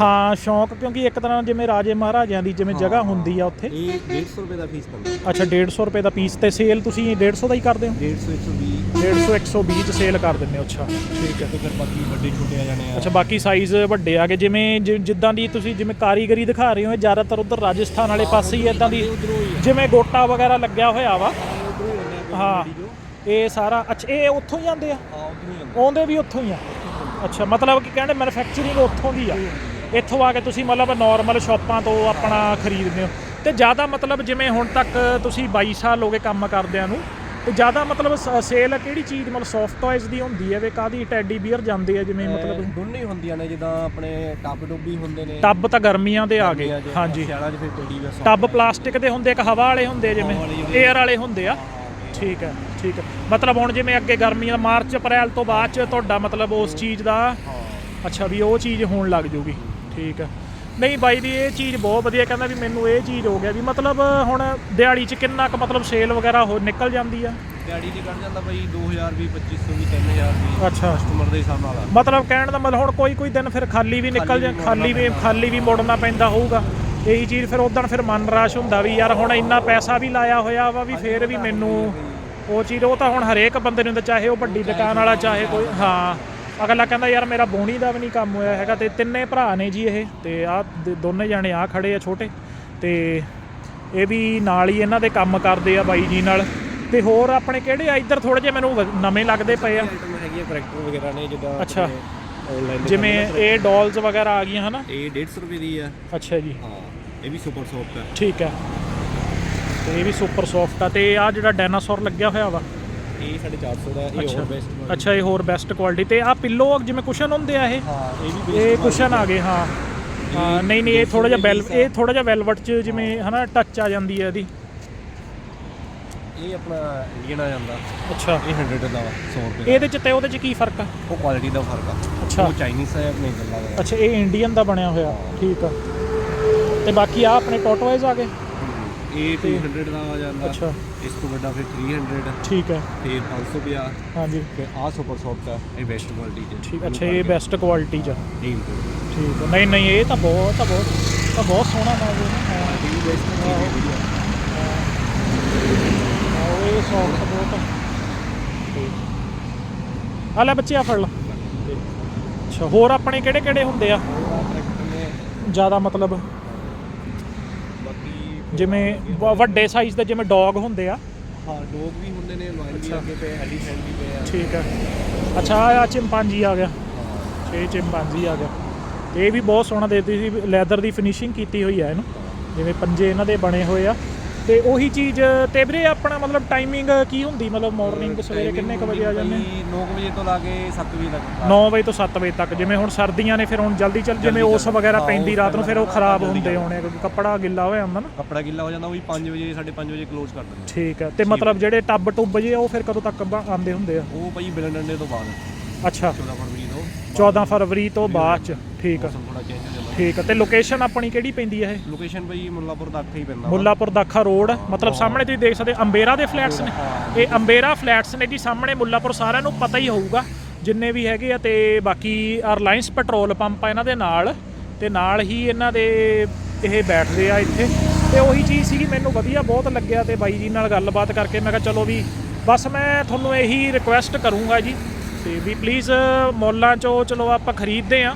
ਹਾਂ ਸ਼ੌਂਕ ਕਿਉਂਕਿ ਇੱਕ ਤਰ੍ਹਾਂ ਜਿਵੇਂ ਰਾਜੇ ਮਹਾਰਾਜਿਆਂ ਦੀ ਜਿਵੇਂ ਜਗ੍ਹਾ ਹੁੰਦੀ ਆ ਉੱਥੇ। ਇਹ 150 ਰੁਪਏ ਦਾ ਫੀਸ ਪੈਂਦਾ ਅੱਛਾ 150 ਰੁਪਏ ਦਾ ਪੀਸ ਤੇ ਸੇਲ ਤੁਸੀਂ 150 ਦਾ ਹੀ ਕਰਦੇ ਹੋ? 150 120 150 120 ਚ ਸੇਲ ਕਰ ਦਿੰਦੇ ਹੋ ਅੱਛਾ। ਠੀਕ ਹੈ ਤੇ ਫਿਰ ਬਾਕੀ ਵੱਡੇ ਛੋਟੇ ਆ ਜਾਣੇ ਆ। ਅੱਛਾ ਬਾਕੀ ਸਾਈਜ਼ ਵੱਡੇ ਆ ਗਏ ਜਿਵੇਂ ਜਿੱਦਾਂ ਦੀ ਤੁਸੀਂ ਜਿਵੇਂ ਕਾਰੀਗਰੀ ਦਿਖਾ ਰਹੇ ਹੋ ਇਹ ਜ਼ਿਆਦਾਤਰ ਉਧਰ ਰਾਜਸਥਾਨ ਵਾਲੇ ਪਾਸੇ ਹੀ ਇਦਾਂ ਦੀ ਜਿਵੇਂ ਗੋਟਾ ਵਗੈਰਾ ਲੱਗਿਆ ਹੋਇਆ ਵਾ। ਹੀ ਇਹ ਸਾਰਾ ਅੱਛਾ ਇਹ ਉੱਥੋਂ ਹੀ ਆਉਂਦੇ ਆ? ਆਉਂਦੇ ਵੀ ਉੱਥੋਂ ਹੀ ਆ। ਅੱਛਾ ਮਤਲਬ ਕਿ ਕਹਿੰਦੇ ਮੈਨੂਫੈਕਚਰਿੰਗ ਉੱਥੋਂ ਦੀ ਆ। ਇੱਥੋਂ ਆ ਕੇ ਤੁਸੀਂ ਮਤਲਬ ਨਾਰਮਲ ਸ਼ਾਪਾਂ ਤੋਂ ਆਪਣਾ ਖਰੀਦਦੇ ਹੋ। ਤੇ ਜ਼ਿਆਦਾ ਮਤਲਬ ਜਿਵੇਂ ਹੁਣ ਤੱਕ ਤੁਸੀਂ 22 ਸਾਲ ਹੋ ਗਏ ਕੰਮ ਕਰਦਿਆਂ ਨੂੰ ਤੇ ਜ਼ਿਆਦਾ ਮਤਲਬ ਸੇਲ ਕਿਹੜੀ ਚੀਜ਼? ਮਤਲਬ ਸੌਫਟ ਟੌਇਜ਼ ਦੀ ਹੁੰਦੀ ਹੈ ਵੇ ਕਾਦੀ ਟੈਡੀ ਬੀਅਰ ਜਾਂਦੇ ਆ ਜਿਵੇਂ ਮਤਲਬ? ਦੋਨੇ ਹੀ ਹੁੰਦੀਆਂ ਨੇ ਜਿੱਦਾਂ ਆਪਣੇ ਟੱਬ ਡੁੱਬੀ ਹੁੰਦੇ ਨੇ। ਟੱਬ ਤਾਂ ਗਰਮੀਆਂ ਦੇ ਆ ਗਏ। ਹਾਂਜੀ। ਸਿਆਲਾਂ 'ਚ ਫਿਰ ਟੱਡੀ ਵੇ ਟੱਬ ਪਲਾਸਟਿਕ ਦੇ ਹੁੰਦੇ ਇੱਕ ਹਵਾ ਵਾਲੇ ਹੁੰਦੇ ਜਿਵੇਂ 에ਅਰ ਵਾਲੇ ਹੁੰਦੇ ਆ। ਠੀਕ ਹੈ ਠੀਕ ਮਤਲਬ ਹੁਣ ਜਿਵੇਂ ਅੱਗੇ ਗਰਮੀਆਂ ਮਾਰਚ ਅਪ੍ਰੈਲ ਤੋਂ ਬਾਅਦ ਚ ਤੁਹਾਡਾ ਮਤਲਬ ਉਸ ਚੀਜ਼ ਦਾ ਅੱਛਾ ਵੀ ਉਹ ਚੀਜ਼ ਹੋਣ ਲੱਗ ਜੂਗੀ। ਠੀਕ ਹੈ। ਨਹੀਂ ਬਾਈ ਦੀ ਇਹ ਚੀਜ਼ ਬਹੁਤ ਵਧੀਆ ਕਹਿੰਦਾ ਵੀ ਮੈਨੂੰ ਇਹ ਚੀਜ਼ ਹੋ ਗਿਆ ਵੀ ਮਤਲਬ ਹੁਣ ਦਿਹਾੜੀ 'ਚ ਕਿੰਨਾ ਕੁ ਮਤਲਬ ਸੇਲ ਵਗੈਰਾ ਹੋ ਨਿਕਲ ਜਾਂਦੀ ਆ? ਦਿਹਾੜੀ ਦੀ ਕੱਢ ਜਾਂਦਾ ਬਾਈ 2000 ਵੀ 2500 ਵੀ 3000 ਵੀ ਅੱਛਾ। ਕਸਟਮਰ ਦੇ ਹਿਸਾਬ ਨਾਲ ਆ। ਮਤਲਬ ਕਹਿਣ ਦਾ ਮਤਲਬ ਹੁਣ ਕੋਈ ਕੋਈ ਦਿਨ ਫਿਰ ਖਾਲੀ ਵੀ ਨਿਕਲ ਜਾ ਖਾਲੀ ਵੀ ਖਾਲੀ ਵੀ ਮੁੜਨਾ ਪੈਂਦਾ। ਹੋਊਗਾ। ਇਹੀ ਚੀਜ਼ ਫਿਰ ਉਦੋਂ ਫਿਰ ਮਨ ਰਾਸ਼ ਹੁੰਦਾ ਵੀ ਯਾਰ ਹੁਣ ਇੰਨਾ ਪੈਸਾ ਵੀ ਲਾਇਆ ਹੋਇਆ ਵਾ ਵੀ ਫੇਰ ਵੀ ਮੈਨੂੰ ਉਹ ਚੀਜ਼ ਉਹ ਤਾਂ ਹੁਣ ਹਰੇਕ ਬੰਦੇ ਨੂੰ ਹੁੰਦਾ ਚਾਹੇ ਉਹ ਵੱਡੀ ਦੁਕਾਨ ਵਾਲਾ ਚਾਹੇ ਕੋਈ ਹਾਂ। ਅਗਲਾ ਕਹਿੰਦਾ ਯਾਰ ਮੇਰਾ ਬੋਣੀ ਦਾ ਵੀ ਨਹੀਂ ਕੰਮ ਹੋਇਆ ਹੈਗਾ ਤੇ ਤਿੰਨੇ ਭਰਾ ਨੇ ਜੀ ਇਹ। ਤੇ ਆ ਦੋਨੇ ਜਾਣੇ ਆ ਖੜੇ ਆ ਛੋਟੇ। ਤੇ ਇਹ ਵੀ ਨਾਲ ਹੀ ਇਹਨਾਂ ਦੇ ਕੰਮ ਕਰਦੇ ਆ ਬਾਈ ਜੀ ਨਾਲ। ਤੇ ਹੋਰ ਆਪਣੇ ਕਿਹੜੇ ਆ? ਇੱਧਰ ਥੋੜੇ ਜਿਹੇ ਮੈਨੂੰ ਨਵੇਂ ਲੱਗਦੇ ਪਏ ਆ। ਆਈਟਮ ਹੈਗੀਆਂ ਕਰੈਕਟਰ ਵਗੈਰਾ ਨੇ ਜਿੱਦਾਂ ਅੱਛਾ। ਆਨਲਾਈਨ ਜਿਵੇਂ ਇਹ ਡਾਲਸ ਵਗੈਰਾ ਆ ਗਈਆਂ ਹਨਾ? ਇਹ 150 ਰੁਪਏ ਦੀ ਆ। ਅੱਛਾ ਜੀ। ਹਾਂ ਇਹ ਵੀ ਸੁਪਰ ਸੌਫਟ ਹੈ ਠੀਕ ਹੈ ਤੇ ਇਹ ਵੀ ਸੁਪਰ ਸੌਫਟ ਆ ਤੇ ਆ ਜਿਹੜਾ ਡਾਇਨਾਸੌਰ ਲੱਗਿਆ ਹੋਇਆ ਵਾ। ਇਹ 450 ਦਾ ਇਹ ਹੋਰ ਬੈਸਟ ਅੱਛਾ ਇਹ ਹੋਰ ਬੈਸਟ ਕੁਆਲਿਟੀ ਤੇ ਆ ਪਿੱਲੋ ਜਿਵੇਂ ਕੁਸ਼ਨ ਹੁੰਦੇ ਆ ਇਹ। ਹਾਂ ਇਹ ਵੀ ਇਹ best ਕੁਸ਼ਨ ਆ ਗਏ ਹਾਂ। ਹਾਂ ਨਹੀਂ ਨਹੀਂ ਇਹ ਥੋੜਾ ਜਿਹਾ ਵੈਲ। ਇਹ ਥੋੜਾ ਜਿਹਾ ਵੈਲਵਟ ਚ ਜਿਵੇਂ ਹਨਾ ਟੱਚ ਆ ਜਾਂਦੀ ਹੈ ਇਹਦੀ। ਇਹ ਆਪਣਾ ਇੰਡੀਅਨ ਆ ਜਾਂਦਾ। ਅੱਛਾ। ਇਹ 100 ਦਾ ਵਾ, 100 ਰੁਪਏ ਇਹਦੇ ਚ ਤੇ ਉਹਦੇ ਚ ਕੀ ਫ਼ਰਕ ਆ? ਉਹ ਕੁਆਲਿਟੀ ਦਾ ਫ਼ਰਕ ਆ। ਅੱਛਾ। ਉਹ ਚਾਈਨੀਜ਼ ਹੈ ਆਪਣੇ ਗੱਲਾਂ ਦਾ। ਅੱਛਾ ਇਹ ਇੰਡੀਅਨ ਦਾ ਬਣਿਆ ਹੋਇਆ ਠੀਕ ਆ। ਤੇ ਬਾਕੀ ਆ ਆਪਣੇ ਟੋਟੋਇਜ਼ ਆ ਗਏ? ਇਹ 200 ਦਾ ਆ ਜਾਂਦਾ। ਅੱਛਾ। ਇਸ ਤੋਂ ਵੱਡਾ ਫਿਰ 300 ਠੀਕ ਹੈ। ਫਿਰ 550 ਹਾਂਜੀ। ਫਿਰ ਆ ਸੁਪਰ ਸੌਫਟ ਆ ਇਹ ਬੈਸਟ ਕੁਆਲਿਟੀ ਚ। ਠੀਕ ਅੱਛਾ ਇਹ ਬੈਸਟ ਕੁਆਲਿਟੀ ਚ ਆ। ਟੀਮ ਠੀਕ ਆ। ਨਹੀਂ ਨਹੀਂ ਇਹ ਤਾਂ ਬਹੁਤ ਤਾਂ ਬਹੁਤ ਤਾਂ ਬਹੁਤ ਸੋਹਣਾ ਮਾਲ ਹੈ ਹਾਂ ਇਹ ਵੀ ਬੈਸਟ ਕੁਆਲਿਟੀ ਹੈ ਆਹ ਇਹ ਸੌਫਟ ਬਹੁਤ। ਆ ਲੈ ਬੱਚੇ ਆ ਫੜ ਲਾ। ਅੱਛਾ ਹੋਰ ਆਪਣੇ ਕਿਹੜੇ ਕਿਹੜੇ ਹੁੰਦੇ ਆ? ਜ਼ਿਆਦਾ ਮਤਲਬ ਜਿਵੇਂ ਵ- ਵੱਡੇ ਸਾਈਜ਼ ਦੇ ਜਿਵੇਂ ਡੌਗ ਹੁੰਦੇ ਆ। ਹਾਂ ਡੌਗ ਵੀ ਹੁੰਦੇ ਨੇ ਲਾਇਨ ਵੀ ਅੱਛਾ। ਅੱਗੇ ਪਏ ਐਲੀਫੈਂਟ ਵੀ ਪਏ ਆ। ਠੀਕ ਹੈ ਅੱਛਾ ਆ ਚਿੰਪਾਂਜੀ ਆ ਗਿਆ। ਛੇ ਚਿੰਪਾਂਜੀ ਆ ਗਿਆ। ਤੇ ਇਹ ਵੀ ਬਹੁਤ ਸੋਹਣਾ ਦੇਤੀ ਸੀ ਲੈਦਰ ਦੀ ਫਿਨਿਸ਼ਿੰਗ ਕੀਤੀ ਹੋਈ ਆ ਇਹਨੂੰ। ਜਿਵੇਂ ਪੰਜੇ ਇਹਨਾਂ ਦੇ ਬਣੇ ਹੋਏ ਆ। ਤੇ ਉਹੀ ਚੀਜ਼ ਤੇ ਵੀਰੇ ਆਪਣਾ ਮਤਲਬ ਟਾਈਮਿੰਗ ਕੀ ਹੁੰਦੀ? ਮਤਲਬ ਮਾਰਨਿੰਗ ਸਵੇਰੇ ਕਿੰਨੇ ਕੁ ਵਜੇ ਆ ਜਾਂਦੇ? 9 ਵਜੇ ਤੋਂ ਲਾ ਕੇ 7 ਵਜੇ ਤੱਕ। 9 ਵਜੇ ਤੋਂ 7 ਵਜੇ ਤੱਕ ਜਿਵੇਂ ਹੁਣ ਸਰਦੀਆਂ ਨੇ ਫਿਰ ਹੁਣ ਜਲਦੀ ਚੱਲ ਜਿਵੇਂ ਉਸ। ਵਗੈਰਾ ਪੈਂਦੀ ਰਾਤ ਨੂੰ ਫਿਰ ਉਹ ਖਰਾਬ ਹੁੰਦੇ। ਹੋਣੇ ਕਿਉਂਕਿ ਕੱਪੜਾ ਗਿੱਲਾ ਹੋਇਆ ਹੁੰਦਾ ਨਾ। ਕੱਪੜਾ ਗਿੱਲਾ ਹੋ ਜਾਂਦਾ ਉਹ ਵੀ 5 ਵਜੇ 5:30 ਵਜੇ ਕਲੋਜ਼ ਕਰ ਦਿੰਦੇ ਠੀਕ ਹੈ ਤੇ ਮਤਲਬ ਜਿਹੜੇ ਟੱਬ ਟੁੱਬ ਜੇ ਉਹ ਫਿਰ ਕਦੋਂ ਤੱਕ ਆਉਂਦੇ ਹੁੰਦੇ ਆ? ਉਹ ਭਾਈ ਬਿਲਨ ਡੰਡੇ ਤੋਂ ਬਾਅਦ। ਅੱਛਾ। 14 ਫਰਵਰੀ ਤੋਂ 14 ਫਰਵਰੀ ਤੋਂ ਬਾਅਦ ਚ ਠੀਕ ਆ। ਥੋੜਾ ਚੇਂਜ ਠੀਕ ਆ ਤੇ ਲੋਕੇਸ਼ਨ ਆਪਣੀ ਕਿਹੜੀ ਪੈਂਦੀ ਹੈ ਇਹ? ਲੋਕੇਸ਼ਨ ਭਾਈ ਮੁੱਲਾਪੁਰ ਦਾ ਅੱਖੇ ਹੀ ਪੈਂਦਾ ਵਾ। ਮੁੱਲਾਪੁਰ ਦਾਖਾ ਰੋਡ ਮਤਲਬ ਸਾਹਮਣੇ ਤੁਸੀਂ ਦੇਖ ਸਕਦੇ ਹੋ, ਅੰਬੇਰਾ ਦੇ ਫਲੈਟਸ ਨੇ। ਇਹ ਅੰਬੇਰਾ ਫਲੈਟਸ ਨੇ ਜੀ ਸਾਹਮਣੇ ਮੁੱਲਾਪੁਰ ਸਾਰਿਆਂ ਨੂੰ ਪਤਾ ਹੀ ਹੋਊਗਾ ਜਿੰਨੇ ਵੀ ਹੈਗੇ ਆ ਤੇ ਬਾਕੀ ਰਿਲਾਇੰਸ ਪੈਟਰੋਲ ਪੰਪ ਆ ਇਹਨਾਂ ਦੇ ਨਾਲ ਤੇ ਨਾਲ ਹੀ ਇਹਨਾਂ ਦੇ ਇਹ ਬੈਠਦੇ ਆ ਇੱਥੇ। ਤੇ ਉਹੀ ਚੀਜ਼ ਸੀਗੀ ਮੈਨੂੰ ਵਧੀਆ ਬਹੁਤ ਲੱਗਿਆ ਤੇ ਬਾਈ ਜੀ ਨਾਲ ਗੱਲਬਾਤ ਕਰਕੇ ਮੈਂ ਕਿਹਾ ਚਲੋ ਵੀ ਬਸ ਮੈਂ ਤੁਹਾਨੂੰ ਇਹੀ ਰਿਕੁਐਸਟ ਕਰੂੰਗਾ ਜੀ ਤੇ ਵੀ ਪਲੀਜ਼ ਮੌਲਾਂ ਚੋਂ ਚਲੋ ਆਪਾਂ ਖਰੀਦਦੇ ਆ।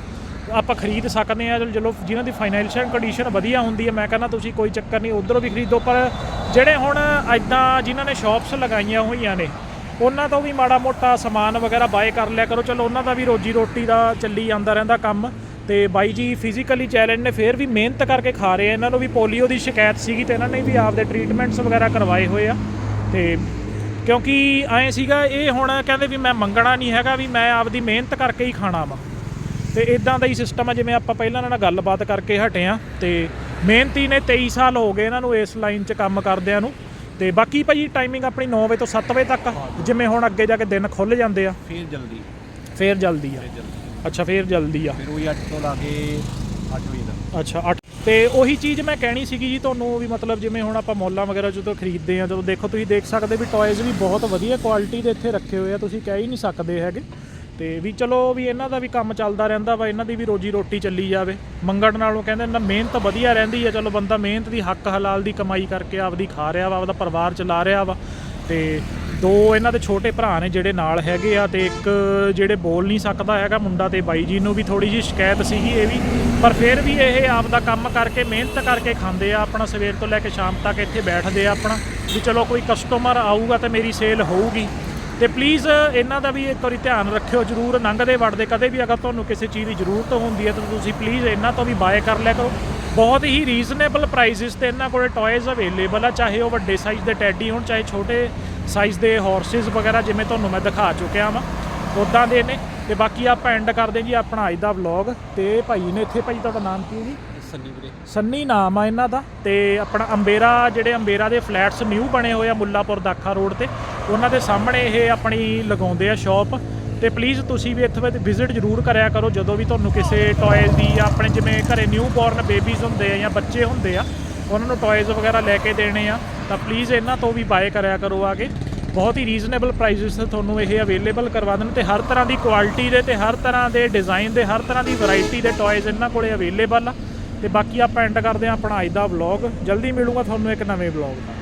ਆਪਾਂ ਖਰੀਦ ਸਕਦੇ ਆ ਚਲੋ ਜਿਨ੍ਹਾਂ ਦੀ ਫਾਈਨੈਂਸ਼ੀਅਲ ਕੰਡੀਸ਼ਨ ਵਧੀਆ ਹੁੰਦੀ ਹੈ, ਮੈਂ ਕਹਿੰਦਾ ਤੁਸੀਂ ਕੋਈ ਚੱਕਰ ਨਹੀਂ, ਉਧਰੋਂ ਵੀ ਖਰੀਦੋ, ਪਰ ਜਿਹੜੇ ਹੁਣ ਐਦਾਂ ਜਿਨ੍ਹਾਂ ਨੇ ਸ਼ਾਪਸ ਲਗਾਈਆਂ ਹੋਈਆਂ ਨੇ, ਉਹਨਾਂ ਤੋਂ ਵੀ ਮਾੜਾ ਮੋਟਾ ਸਮਾਨ ਵਗੈਰਾ ਬਾਏ ਕਰ ਲਿਆ ਕਰੋ, ਚਲੋ ਉਹਨਾਂ ਦਾ ਵੀ ਰੋਜੀ ਰੋਟੀ ਦਾ ਚੱਲੀ ਜਾਂਦਾ ਰਹਿੰਦਾ ਕੰਮ, ਤੇ ਬਾਈ ਜੀ ਫਿਜ਼ੀਕਲੀ ਚੈਲੰਜ ਨੇ, ਫੇਰ ਵੀ ਮਿਹਨਤ ਕਰਕੇ ਖਾ ਰਹੇ ਆ, ਇਹਨਾਂ ਨੂੰ ਵੀ ਪੋਲੀਓ ਦੀ ਸ਼ਿਕਾਇਤ ਸੀਗੀ ਤੇ ਇਹਨਾਂ ਨੇ ਵੀ ਆਪਦੇ ਟ੍ਰੀਟਮੈਂਟਸ ਵਗੈਰਾ ਕਰਵਾਏ ਹੋਏ ਆ, ਤੇ ਕਿਉਂਕਿ ਐਂ ਸੀਗਾ, ਇਹ ਹੁਣ ਕਹਿੰਦੇ ਵੀ ਮੈਂ ਮੰਗਣਾ ਨਹੀਂ ਹੈਗਾ, ਵੀ ਮੈਂ ਆਪਦੀ ਮਿਹਨਤ ਕਰਕੇ ਹੀ ਖਾਣਾ ਵਾ। ਤੇ ਇਦਾਂ ਦਾ ਹੀ ਸਿਸਟਮ ਆ ਜਿਵੇਂ ਆਪਾਂ ਪਹਿਲਾਂ ਇਹਨਾਂ ਨਾਲ ਗੱਲਬਾਤ ਕਰਕੇ ਹਟੇ ਆ ਤੇ ਮਿਹਨਤੀ ਨੇ 23 ਸਾਲ ਹੋ ਗਏ ਇਹਨਾਂ ਨੂੰ ਇਸ ਲਾਈਨ 'ਚ ਕੰਮ ਕਰਦਿਆਂ ਨੂੰ ਤੇ ਬਾਕੀ ਭਾਜੀ ਟਾਈਮਿੰਗ ਆਪਣੀ 9 ਵਜੇ ਤੋਂ 7 ਵਜੇ ਤੱਕ ਆ। ਜਿਵੇਂ ਹੁਣ ਅੱਗੇ ਜਾ ਕੇ ਦਿਨ ਖੁੱਲ ਜਾਂਦੇ ਆ। ਫਿਰ ਜਲਦੀ। ਫੇਰ ਜਲਦੀ ਆ। ਫਿਰ ਜਲਦੀ। ਅੱਛਾ ਫੇਰ ਜਲਦੀ ਆ। ਫਿਰ ਉਹੀ 8 ਤੋਂ ਲਾ ਕੇ 8 ਵਜੇ ਤੱਕ। ਅੱਛਾ 8 ਤੇ ਉਹੀ ਚੀਜ਼ ਮੈਂ ਕਹਿਣੀ ਸੀਗੀ ਜੀ ਤੁਹਾਨੂੰ ਵੀ ਮਤਲਬ ਜਿਵੇਂ ਹੁਣ ਆਪਾਂ ਮੌਲਾਂ ਵਗੈਰਾ ਜਦੋਂ ਖਰੀਦਦੇ ਆ ਜਦੋਂ ਦੇਖੋ ਤੁਸੀਂ ਦੇਖ ਸਕਦੇ ਵੀ ਟੌਇਜ਼ ਵੀ ਬਹੁਤ ਵਧੀਆ ਕੁਆਲਿਟੀ ਦੇ ਇੱਥੇ ਰੱਖੇ ਹੋਏ ਆ ਤੁਸੀਂ ਕਹਿ ਹੀ ਨਹੀਂ ਸਕਦੇ ਹੈਗੇ। ਤੇ ਵੀ ਚਲੋ ਵੀ ਇਹਨਾਂ ਦਾ ਵੀ ਕੰਮ ਚੱਲਦਾ ਰਹਿੰਦਾ ਵਾ, ਇਹਨਾਂ ਦੀ ਵੀ ਰੋਜੀ ਰੋਟੀ ਚੱਲੀ ਜਾਵੇ। ਮੰਗਣ ਨਾਲੋਂ ਕਹਿੰਦੇ ਨਾ ਮਿਹਨਤ ਵਧੀਆ ਰਹਿੰਦੀ ਆ, ਚਲੋ ਬੰਦਾ ਮਿਹਨਤ ਦੀ ਹੱਕ ਹਲਾਲ ਦੀ ਕਮਾਈ ਕਰਕੇ ਆਪਦੀ ਖਾ ਰਿਹਾ ਵਾ, ਆਪਦਾ ਪਰਿਵਾਰ ਚਲਾ ਰਿਹਾ ਵਾ। ਤੇ ਦੋ ਇਹਨਾਂ ਦੇ ਛੋਟੇ ਭਰਾ ਨੇ ਜਿਹੜੇ ਨਾਲ ਹੈਗੇ ਆ ਤੇ ਇੱਕ ਜਿਹੜੇ ਬੋਲ ਨਹੀਂ ਸਕਦਾ ਹੈਗਾ ਮੁੰਡਾ ਤੇ ਬਾਈ ਜੀ ਨੂੰ ਵੀ ਥੋੜੀ ਜੀ ਸ਼ਿਕਾਇਤ ਸੀਗੀ ਇਹ ਵੀ। ਪਰ ਫਿਰ ਵੀ ਇਹ ਆਪਦਾ ਕੰਮ ਕਰਕੇ, ਮਿਹਨਤ ਕਰਕੇ ਖਾਂਦੇ ਆ, ਆਪਣਾ ਸਵੇਰ ਤੋਂ ਲੈ ਕੇ ਸ਼ਾਮ ਤੱਕ ਇੱਥੇ ਬੈਠਦੇ ਆ ਆਪਣਾ। ਵੀ ਚਲੋ ਕੋਈ ਕਸਟਮਰ ਆਊਗਾ ਤੇ ਮੇਰੀ ਸੇਲ ਹੋਊਗੀ। ਤੇ ਪਲੀਜ਼ ਇਹਨਾਂ ਦਾ ਵੀ ਇੱਕ ਵਾਰੀ ਧਿਆਨ ਰੱਖਿਓ ਜਰੂਰ ਲੰਘਦੇ ਵੜਦੇ ਕਦੇ ਵੀ ਅਗਰ ਤੁਹਾਨੂੰ ਕਿਸੇ ਚੀਜ਼ ਦੀ ਜ਼ਰੂਰਤ ਹੁੰਦੀ ਹੈ ਤਾਂ ਤੁਸੀਂ ਪਲੀਜ਼ ਇਹਨਾਂ ਤੋਂ ਵੀ ਬਾਏ ਕਰ ਲਿਆ ਕਰੋ। ਬਹੁਤ ਹੀ ਰੀਜ਼ਨੇਬਲ ਪ੍ਰਾਈਸਿਸ ਤੇ ਇਹਨਾਂ ਕੋਲੇ ਟੌਇਜ਼ ਅਵੇਲੇਬਲ ਆ ਚਾਹੇ ਉਹ ਵੱਡੇ ਸਾਈਜ਼ ਦੇ ਟੈਡੀ ਹੋਣ ਚਾਹੇ ਛੋਟੇ ਸਾਈਜ਼ ਦੇ ਹਾਰਸਿਸ ਵਗੈਰਾ ਜਿਵੇਂ ਤੁਹਾਨੂੰ ਮੈਂ ਦਿਖਾ ਚੁੱਕਿਆ ਵਾਂ। ਉਦਾਂ ਦੇ ਨੇ। ਤੇ ਬਾਕੀ ਆਪਾਂ ਐਂਡ ਕਰਦੇ ਜੀ ਆਪਣਾ ਅੱਜ ਦਾ ਵਲੌਗ ਤੇ ਭਾਈ ਨੇ ਇੱਥੇ ਭਾਈ ਤੁਹਾਡਾ ਨਾਮ ਕੀ ਹੈ ਜੀ? ਸੰਨੀ ਵੀਰੇ। ਸੰਨੀ ਨਾਮ ਆ ਇਹਨਾਂ ਦਾ। ਤੇ ਆਪਣਾ ਅੰਬੇਰਾ ਜਿਹੜੇ ਅੰਬੇਰਾ ਦੇ ਫਲੈਟਸ ਨਿਊ ਬਣੇ ਹੋਏ ਆ ਮੁੱਲਾਪੁਰ ਦਾਖਾ ਰੋਡ ਤੇ। ਉਹਨਾਂ ਦੇ ਸਾਹਮਣੇ ਇਹ ਆਪਣੀ ਲਗਾਉਂਦੇ ਆ ਸ਼ਾਪ ਤੇ ਪਲੀਜ਼ ਤੁਸੀਂ ਵੀ ਇੱਥੇ ਵਿਜ਼ਿਟ ਜ਼ਰੂਰ ਕਰਿਆ ਕਰੋ, ਜਦੋਂ ਵੀ ਤੁਹਾਨੂੰ ਕਿਸੇ ਟੌਇਜ਼ ਦੀ ਜਾਂ ਆਪਣੇ ਜਿਵੇਂ ਘਰੇ ਨਿਊ ਬੋਰਨ ਬੇਬੀਜ਼ ਹੁੰਦੇ ਆ ਜਾਂ ਬੱਚੇ ਹੁੰਦੇ ਆ, ਉਹਨਾਂ ਨੂੰ ਟੌਇਜ਼ ਵਗੈਰਾ ਲੈ ਕੇ ਦੇਣੇ ਆ, ਤਾਂ ਪਲੀਜ਼ ਇਹਨਾਂ ਤੋਂ ਵੀ ਬਾਏ ਕਰਿਆ ਕਰੋ ਆਗੇ ਬਹੁਤ ਹੀ ਰੀਜ਼ਨੇਬਲ ਪ੍ਰਾਈਸਿਸ ਤੇ ਤੁਹਾਨੂੰ ਇਹ ਅਵੇਲੇਬਲ ਕਰਵਾ ਦੇਣ ਤੇ ਹਰ ਤਰ੍ਹਾਂ ਦੀ ਕੁਆਲਿਟੀ ਦੇ ਤੇ ਹਰ ਤਰ੍ਹਾਂ ਦੇ ਡਿਜ਼ਾਈਨ ਦੇ, ਹਰ ਤਰ੍ਹਾਂ ਦੀ ਵੈਰਾਈਟੀ ਦੇ ਟੌਇਜ਼ ਇਹਨਾਂ ਕੋਲੇ ਅਵੇਲੇਬਲ ਆ। ਤੇ ਬਾਕੀ ਆਪਾਂ ਐਂਡ ਕਰਦੇ ਹਾਂ ਆਪਣਾ ਅੱਜ ਦਾ ਵਲੌਗ ਜਲਦੀ ਮਿਲੂਗਾ ਤੁਹਾਨੂੰ ਇੱਕ ਨਵੇਂ ਵਲੌਗ ਨਾਲ।